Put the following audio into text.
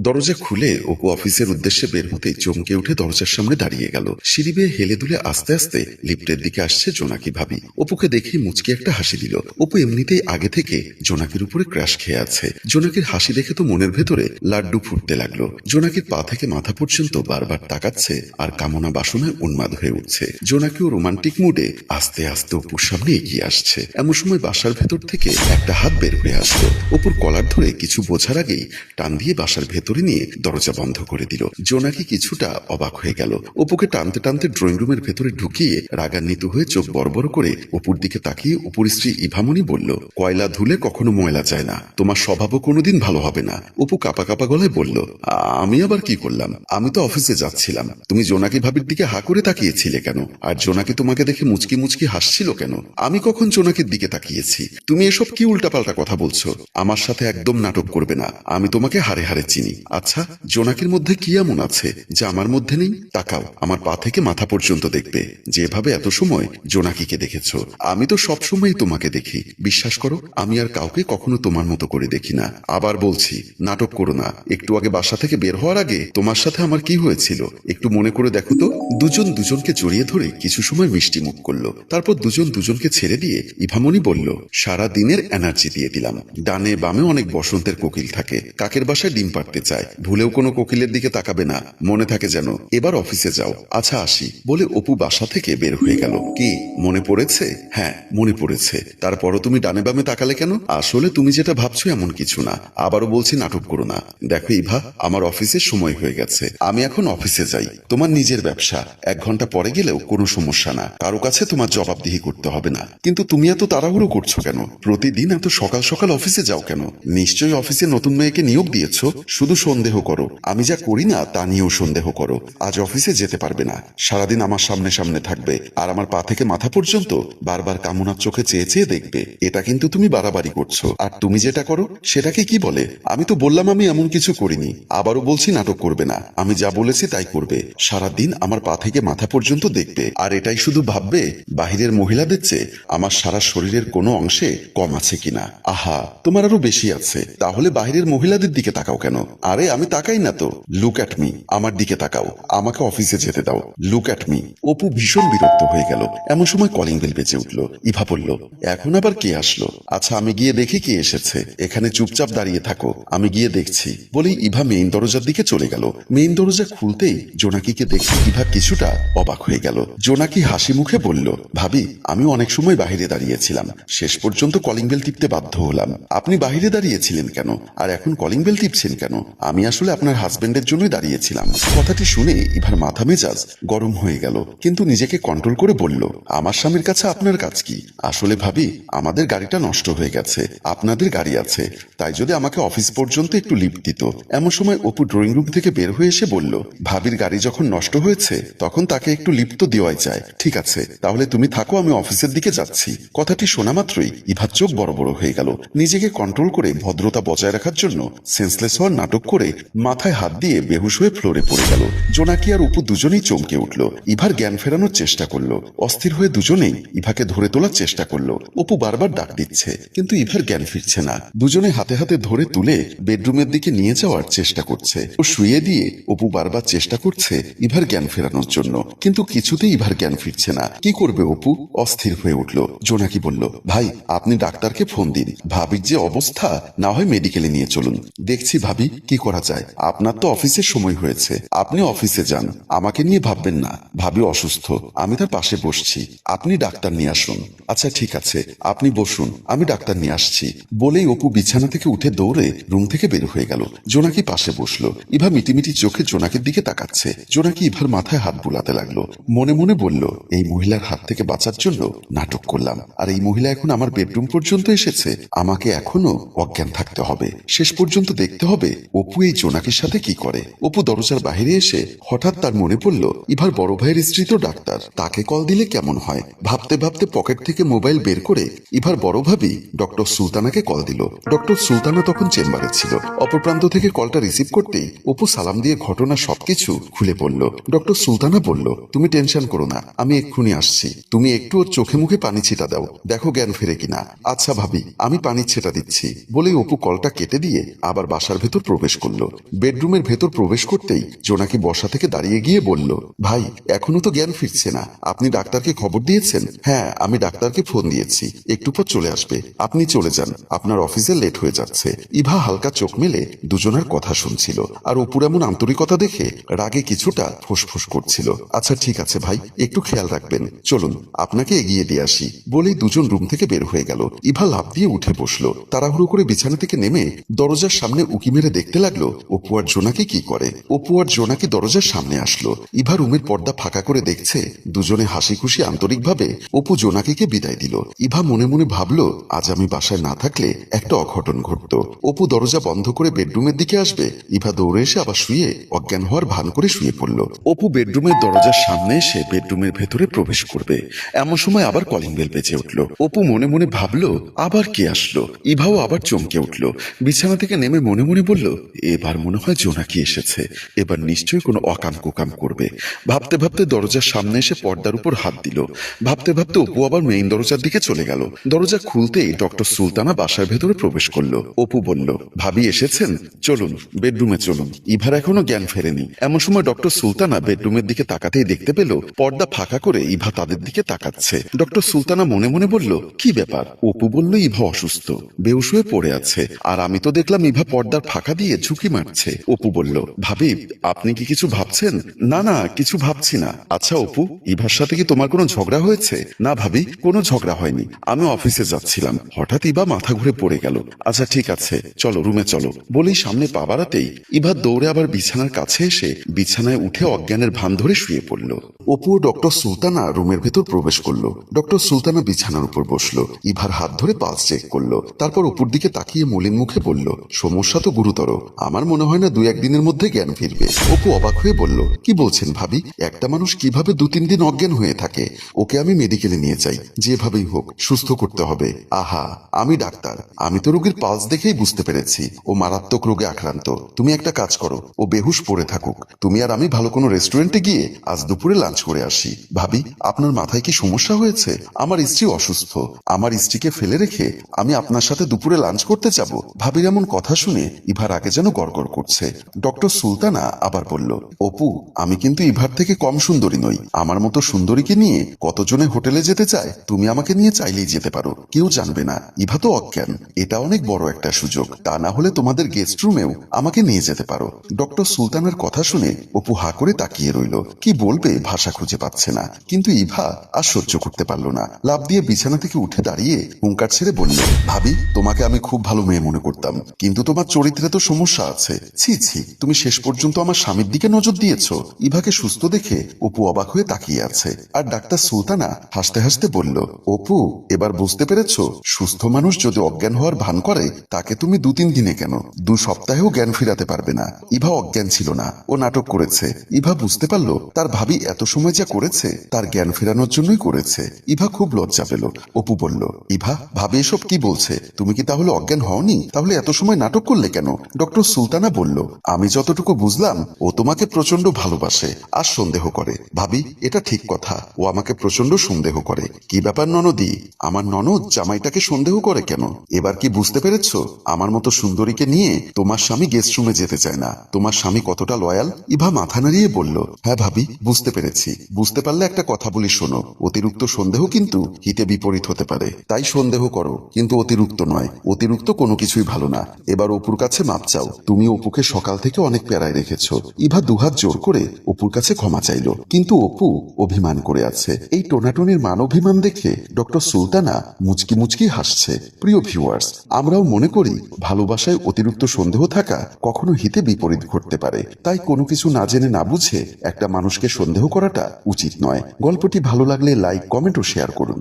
দরজা খুলে অপু অফিসের উদ্দেশ্যে বের হতে চমকে উঠে দরজার সামনে দাঁড়িয়ে গেল। সিঁড়ি বেয়ে হেলে দুলে আস্তে আস্তে লিফটের দিকে আসছে জোনাকি ভাবি। অপুকে দেখে মুচকি একটা হাসি দিল। অপু এমনিতেই আগে থেকে জোনাকির উপরে ক্রাশ খেয়ে আছে। জোনাকির হাসি দেখে তো মনের ভেতরে লাড্ডু ফুটতে লাগল। জোনাকির পা থেকে মাথা পর্যন্ত বারবার তাকাচ্ছে আর কামনা বাসনায় উন্মাদ হয়ে উঠছে। জোনাকিও রোমান্টিক মুডে আস্তে আস্তে অপুর সামনে এগিয়ে আসছে। এমন সময় বাসার ভেতর থেকে একটা হাত বের হয়ে আসলো। অপুর কলার ধরে কিছু বোঝার আগেই টান দিয়ে বাসার ভেতরে নিয়ে দরজা বন্ধ করে দিল। জোনাকি কিছুটা অবাক হয়ে গেল। অপুকে টানতে টানতে ড্রয়িং রুমের ভেতরে ঢুকিয়ে রাগান্বিত হয়ে চোখ বড় করে অপুর দিকে তাকিয়ে অপুর স্ত্রী ইভামনি বলল, কয়লা ধুলে কখনো ময়লা যায় না। তোমার স্বভাবও কোনোদিন ভালো হবে না। অপু কাপা কাপা গলায় বলল আমি আবার কি করলাম? আমি তো অফিসে যাচ্ছিলাম। তুমি জোনাকি ভাবির দিকে হা করে তাকিয়েছিলে কেন? আর জোনাকি তোমাকে দেখে মুচকি মুচকি হাসছিল কেন? আমি কখন জোনাকির দিকে তাকিয়েছি? তুমি এসব কি উল্টাপাল্টা কথা বলছো? আমার সাথে একদম নাটক করবে না। আমি তোমাকে হারে হারে চিনি। আচ্ছা জোনাকির মধ্যে কি এমন আছে যা আমার মধ্যে নেই? তাকাও, আমার পা থেকে মাথা পর্যন্ত দেখবে। যেভাবে এত সময় জোনাকিকে দেখেছ, আমি তো সব সময় তোমাকে দেখি। বিশ্বাস করো, আমি আর কাউকে কখনো তোমার মতো করে দেখি না। আবার বলছি, নাটক করো না। একটু আগে বাসা থেকে বের হওয়ার আগে তোমার সাথে আমার কি হয়েছিল? একটু মনে করে দেখো তো। দুজন দুজনকে জড়িয়ে ধরে কিছু সময় মিষ্টি মুখ করল। তারপর দুজন দুজনকে ছেড়ে দিয়ে ইভামনি বলল, সারা দিনের এনার্জি দিয়ে দিলাম। ডানে বামে অনেক বসন্তের কোকিল থাকে। কাকের বাসায় ডিম পাড়তে চায়। ভুলেও কোনো কোকিলের দিকে তাকাবে না। মনে থাকে যেন, এবার অফিসে যাও। আচ্ছা আসি। বলে অপু বাসা থেকে বের হয়ে গেল। কি, মনে পড়েছে? হ্যাঁ মনে পড়েছে। তারপরও তুমি ডানে বামে তাকালে কেন? আসলে তুমি যেটা ভাবছ এমন কিছু না। আবারও বলছি নাটক করো না। দেখো ইভা, আমার অফিসের সময় হয়ে গেছে। আমি এখন অফিসে যাই। তোমার নিজের ব্যবসা। এক ঘণ্টা পরে গেলেও কোনো সমস্যা না। কারও কাছে তোমার জবাবদিহি করতে হবে না। কিন্তু তুমি এত তাড়াহুড়ো করছ কেন? প্রতিদিন এত সকাল সকাল অফিসে যাও কেন? নিশ্চয়ই অফিসে নতুন মেয়েকে নিয়োগ দিয়েছ। শুধু সন্দেহ করো। আমি যা করি না, তা নিয়েও সন্দেহ করো। আজ অফিসে যেতে পারবে না। সারাদিন আমার সামনে সামনে থাকবে। আর আমার পা থেকে মাথা পর্যন্ত বারবার কামনার চোখে চেয়ে চেয়ে দেখবে। এটা কিন্তু তুমি বাড়াবাড়ি করছ। আর তুমি যেটা করো, সেটাকে কি বলে? আমি তো বললাম আমি এমন কিছু করিনি। আবারও বলছি নাটক করবে না। আমি যা বলেছি তাই করবে। সারাদিন আমার পা থেকে মাথা পর্যন্ত দেখবে। আর এটাই শুধু ভাববে, বাহিরের মহিলাদের চেয়ে আমার সারা শরীরের কোনো অংশে কম আছে কিনা। আহা, তোমার আরও বেশি আছে। তাহলে বাহিরের মহিলাদের দিকে তাকাও কেন? আরে, আমি তাকাই না তো। লুক অ্যাট মি আমার দিকে তাকাও। আমাকে অফিসে যেতে দাও। লুক অ্যাট মি অপু ভীষণ বিরক্ত হয়ে গেল। এমন সময় কলিং বেল বেজে উঠল। ইভা বলল, এখন আবার কে আসলো? আচ্ছা আমি গিয়ে দেখি কে এসেছে। এখানে চুপচাপ দাঁড়িয়ে থাকো। আমি গিয়ে দেখছি। বলেই ইভা মেইন দরজার দিকে চলে গেল। মেইন দরজা খুলতেই জোনাকিকে দেখে ইভা কিছুটা অবাক হয়ে গেল। জোনাকি হাসি মুখে বলল, ভাবি, আমি অনেক সময় বাহিরে দাঁড়িয়েছিলাম। শেষ পর্যন্ত কলিং বেল টিপতে বাধ্য হলাম। আপনি বাহিরে দাঁড়িয়েছিলেন কেন? আর এখন কলিং বেল টিপছেন কেন? আমি আসলে আপনার হাজবেন্ডের জন্যই দাঁড়িয়েছিলাম। কথাটি শুনে ইভার মাথা মেজাজ গরম হয়ে গেল, কিন্তু নিজেকে কন্ট্রোল করে বলল, আমার স্বামীর কাছে আপনার কাজ কি? আসলে ভাবি, আমাদের গাড়িটা নষ্ট হয়ে গেছে, আপনাদের গাড়ি আছে, তাই যদি আমাকে অফিস পর্যন্ত একটু লিফট দিত। এমন সময় অপু ড্রয়িং রুম থেকে বের হয়ে এসে বলল, ভাবির গাড়ি যখন নষ্ট হয়েছে, তখন তাকে একটু লিফট তো দেওয়াই যায়, ঠিক আছে, তাহলে তুমি থাকো, আমি অফিসের দিকে যাচ্ছি। কথাটি শোনা মাত্রই ইভার চোখ বড় বড় হয়ে গেল। নিজেকে কন্ট্রোল করে ভদ্রতা বজায় রাখার জন্য সেন্সলেস হওয়ার নাটক করে মাথায় হাত দিয়ে বেহুশ হয়ে ফ্লোরে পড়ে গেল। জোনাকি আর অপু দুজনেই চমকে উঠল। ইভার জ্ঞান ফেরানোর চেষ্টা করল। অস্থির হয়ে দুজনেই ইভাকে ধরে তোলার চেষ্টা করল। অপু বারবার ডাক দিচ্ছে, কিন্তু ইভার জ্ঞান ফিরছে না। দুজনে হাতে হাতে ধরে তুলে বেডরুমের দিকে নিয়ে যাওয়ার চেষ্টা করছে। ও শুয়ে দিয়ে অপু বারবার চেষ্টা করছে ইভার জ্ঞান ফেরানোর জন্য। কিন্তু কিছুতেই ইভার জ্ঞান ফিরছে না। কি করবে অপু? অস্থির হয়ে উঠল। জোনাকি বলল, ভাই, আপনি ডাক্তারকে ফোন দিন। ভাবির যে অবস্থা, না হয় মেডিকেলে নিয়ে চলুন। দেখছি ভাবি কি করা যায়। আপনার তো অফিসের সময় হয়েছে। আপনি অফিসে যান। আমাকে নিয়ে ভাববেন না। ভাবি অসুস্থ। আমি তার পাশে বসছি। আপনি ডাক্তার নিয়ে আসুন। আচ্ছা ঠিক আছে। আপনি বসুন। আমি ডাক্তার নিয়ে আসছি। বলেই অপু বিছানা থেকে উঠে দৌড়ে রুম থেকে বের হয়ে গেল। জোনাকি পাশে বসল। ইভা মিটিমিটি চোখে জোনাকির দিকে তাকাচ্ছে। জোনাকি ইভার মাথায় হাত বুলাতে লাগল। মনে মনে বলল, এই মহিলার হাত থেকে বাঁচার জন্য নাটক করলাম। আর এই মহিলা এখন আমার বেডরুম পর্যন্ত এসেছে। আমাকে এখনও অজ্ঞান থাকতে হবে। শেষ পর্যন্ত দেখতে হবে অপু এই জোনাকির সাথে কি করে? অপু দরজার বাইরে এসে হঠাৎ তার মনে পড়ল, ইভার বড় ভাইয়ের স্ত্রী তো ডাক্তার, তাকে কল দিলে কেমন হয়? ভাবতে ভাবতে পকেট থেকে মোবাইল বের করে ইভার বড় ভাবি ডক্টর সুলতানাকে কল দিল। ডক্টর সুলতানা তখন চেম্বারে ছিল। অপর প্রান্ত থেকে কলটা রিসিভ করতেই অপু সালাম দিয়ে ঘটনা সবকিছু খুলে পড়ল ডক্টর সুলতানা বলল, তুমি টেনশন করো না, আমি এক্ষুনি আসছি। তুমি একটু ওর চোখে মুখে পানি ছিটা দাও। দেখো জ্ঞান ফেরে কিনা। আচ্ছা ভাবি, আমি পানি ছেটা দিচ্ছি। বলেই অপু কলটা কেটে দিয়ে আবার বাসার ভেতর প্রবেশ প্রবেশ করল। বেডরুমের ভেতর প্রবেশ করতেই জোনাকি বসা থেকে দাঁড়িয়ে গিয়ে বলল, ভাই, এখনও তো জ্ঞান ফিরছে না। আপনি ডাক্তারকে খবর দিয়েছেন? হ্যাঁ আমি ডাক্তারকে ফোন দিয়েছি। একটু পর চলে আসবে। আপনি চলে যান। আপনার অফিসে লেট হয়ে যাচ্ছে। ইভা হালকা চোখ মেলে দুজনের কথা শুনছিল, আর অপুর এমন আন্তরিকতা দেখে রাগে কিছুটা ফুসফুস করছিল। আচ্ছা ঠিক আছে ভাই, একটু খেয়াল রাখবেন। চলুন, আপনাকে এগিয়ে দিয়ে আসি। বলেই দুজন রুম থেকে বের হয়ে গেল। ইভা লাভ দিয়ে উঠে বসল। তাড়াহুড়ো করে বিছানা থেকে নেমে দরজার সামনে উকি মেরে দেখতে লাগল, অপু আর জোনাকে কি করে? অপু আর জোনাকি দরজার সামনে আসলো। ইভা রুমের পর্দা ফাঁকা করে দেখছে, দুজনে হাসি খুশি আন্তরিকভাবে অপু জোনাকিকে বিদায় দিল। ইভা মনে মনে ভাবলো, আজ আমি বাসায় না থাকলে একটা অঘটন ঘটত। অপু দরজা বন্ধ করে বেডরুমের দিকে আসবে, ইভা দৌড়ে এসে আবার শুয়ে অজ্ঞান হওয়ার ভান করে শুয়ে পড়ল। অপু বেডরুমের দরজার সামনে এসে বেডরুমের ভেতরে প্রবেশ করবে। এমন সময় আবার কলিং বেল বেজে উঠল। অপু মনে মনে ভাবলো, আবার কে আসলো? ইভাও আবার চমকে উঠল। বিছানা থেকে নেমে মনে মনে বলল এবার মনে হয় জোনাকি এসেছে। এবার নিশ্চয়ই কোনো অকাম কুকাম করবে। ভাবতে ভাবতে দরজার সামনে এসে পর্দার উপর হাত দিল। ভাবতে ভাবতে অপু আবার মেইন দরজার দিকে চলে গেল। দরজা খুলতেই ডক্টর সুলতানা বাসার ভেতরে প্রবেশ করল। অপু বলল, ভাবি এসেছেন? চলুন, বেডরুমে চলুন। ইভার এখনও জ্ঞান ফেরেনি। এমন সময় ডক্টর সুলতানা বেডরুমের দিকে তাকাতেই দেখতে পেল, পর্দা ফাঁকা করে ইভা তাদের দিকে তাকাচ্ছে। ডক্টর সুলতানা মনে মনে বলল, কি ব্যাপার? অপু বলল, ইভা অসুস্থ। বেউস হয়ে পড়ে আছে। আর আমি তো দেখলাম ইভা পর্দার ফাঁকা দিয়ে ঝুঁকি মারছে। অপু বলল, ভাবি, আপনি কি কিছু ভাবছেন? না না, কিছু ভাবছি না। আচ্ছা অপু, ইভার সাথে কি তোমার কোনো ঝগড়া হয়েছে? না, ভাবি, কোনো ঝগড়া হয়নি। আমি অফিসে যাচ্ছিলাম। হঠাৎ ইভা মাথা ঘুরে পড়ে গেল। আচ্ছা ঠিক আছে, চলো, রুমে চলো। বলেই সামনে পা বাড়াতেই ইভা দৌড়ে আবার বিছানার কাছে এসে বিছানায় উঠে অজ্ঞানের ভান ধরে শুয়ে পড়ল। অপু ও ডক্টর সুলতানা রুমের ভেতর প্রবেশ করল। ডক্টর সুলতানা বিছানার উপর বসল। ইভার হাত ধরে পালস চেক করল। তারপর অপুর দিকে তাকিয়ে মলিন মুখে বলল, সমস্যা তো গুরুতর। আমার মনে হয় না দু একদিনের মধ্যে জ্ঞান ফিরবে। অপু অবাক হয়ে বলল, কি বলছেন ভাবি? একটা মানুষ কীভাবে দু তিন দিন অজ্ঞান হয়ে থাকে? ওকে আমি মেডিকেলে নিয়ে যাই। যেভাবেই হোক, সুস্থ করতে হবে। আহা, আমি ডাক্তার। আমি তো রোগীর পালস দেখেই বুঝতে পেরেছি। ও মারাত্মক রোগে আক্রান্ত। তুমি একটা কাজ করো, ও বেহুশ পড়ে থাকুক। তুমি আর আমি ভালো কোনো রেস্টুরেন্টে গিয়ে আজ দুপুরে লাঞ্চ করে আসি। ভাবি, আপনার মাথায় কি সমস্যা হয়েছে? আমার স্ত্রী অসুস্থ। আমার স্ত্রীকে ফেলে রেখে আমি আপনার সাথে দুপুরে লাঞ্চ করতে যাব। ভাবির এমন কথা শুনে ইভার আগে যেন গড়গড় করছে। ডক্টর সুলতানা আবার বলল, অপু, আমি কিন্তু ইভার থেকে কম সুন্দরী নই। আমার মতো সুন্দরীকে নিয়ে কতজনে হোটেলে যেতে চায়, তুমি আমাকে নিয়ে চাইলেই যেতে পারো। কেউ জানবে না। ইভা তো অজ্ঞান। এটা অনেক বড় একটা সুযোগ। তা না হলে তোমাদের গেস্ট রুমেও আমাকে নিয়ে যেতে পারো। ডক্টর সুলতানের কথা শুনে অপু হা করে তাকিয়ে রইল। কি বলবে, ভাষা খুঁজে পাচ্ছে না। কিন্তু ইভা আর সহ্য করতে পারল না। লাভ দিয়ে বিছানা থেকে উঠে দাঁড়িয়ে হুঙ্কার ছেড়ে বলল, ভাবি, তোমাকে আমি খুব ভালো মেয়ে মনে করতাম। কিন্তু তোমার চরিত্রে তো সমস্যা আছে। ছি ছি, তুমি শেষ পর্যন্ত আমার স্বামীর দিকে নজর দিয়েছ। ইভাকে সুস্থ দেখে অপু অবাক হয়ে তাকিয়ে আছে। আর ডাক্তার সুলতানা হাসতে হাসতে বলল, অপু, এবার বুঝতে পেরেছ? সুস্থ মানুষ যদি অজ্ঞান হওয়ার ভান করে, তাকে তুমি দু তিন দিনে কেন? দু সপ্তাহেও জ্ঞান ফিরাতে পারবে না। ইভা অজ্ঞান ছিল না। ও নাটক করেছে। ইভা বুঝতে পারল, তার ভাবি এত সময় যা করেছে, তার জ্ঞান ফেরানোর জন্যই করেছে। ইভা খুব লজ্জা পেল। অপু বলল, ইভা, ভাবি এসব কি বলছে? তুমি কি তাহলে অজ্ঞান হওনি? তাহলে এত সময় নাটক করলে কেন? ডক্টর সুলতানা বলল, আমি যতটুকু বুঝলাম, ও তোমাকে প্রচণ্ড ভালোবাসে আর সন্দেহ করে। ভাবি, এটা ঠিক কথা। ও আমাকে প্রচণ্ড সন্দেহ করে। কি ব্যাপার ননদি? আমার ননদ জামাইটাকে সন্দেহ করে কেন? এবার কি বুঝতে পেরেছ? আমার মতো সুন্দরীকে নিয়ে তোমার স্বামী গেস্ট রুমে যেতে চায় না। তোমার স্বামী কতটা লয়াল ইভা মাথা নাড়িয়ে বলল হ্যাঁ ভাবি, বুঝতে পেরেছি। বুঝতে পারলে একটা কথা বলি শোনো। অতিরিক্ত সন্দেহ কিন্তু হিতে বিপরীত হতে পারে। তাই সন্দেহ করো। কিন্তু অতিরিক্ত নয়। অতিরিক্ত কোনো কিছুই ভালো না। এবার অপুর কাছে মাপ চাও তুমি অপুকে সকাল থেকে অনেক প্যারায় রেখেছো। ইভা দুহাত জোর করে অপুর কাছে ক্ষমা চাইলো। কিন্তু অপু অভিমান করে আছে। এই টোনাটনির মান অভিমান দেখে ডক্টর সুলতানা মুচকি মুচকি হাসছে। প্রিয় ভিউয়ার্স, আমরাও মনে করি ভালোবাসায় অতিরিক্ত সন্দেহ থাকা কখনো হিতে বিপরীত ঘটতে পারে। তাই কোনো কিছু না জেনে না বুঝে একটা মানুষকে সন্দেহ করাটা উচিত নয়। গল্পটি ভালো লাগলে লাইক, কমেন্ট ও শেয়ার করুন।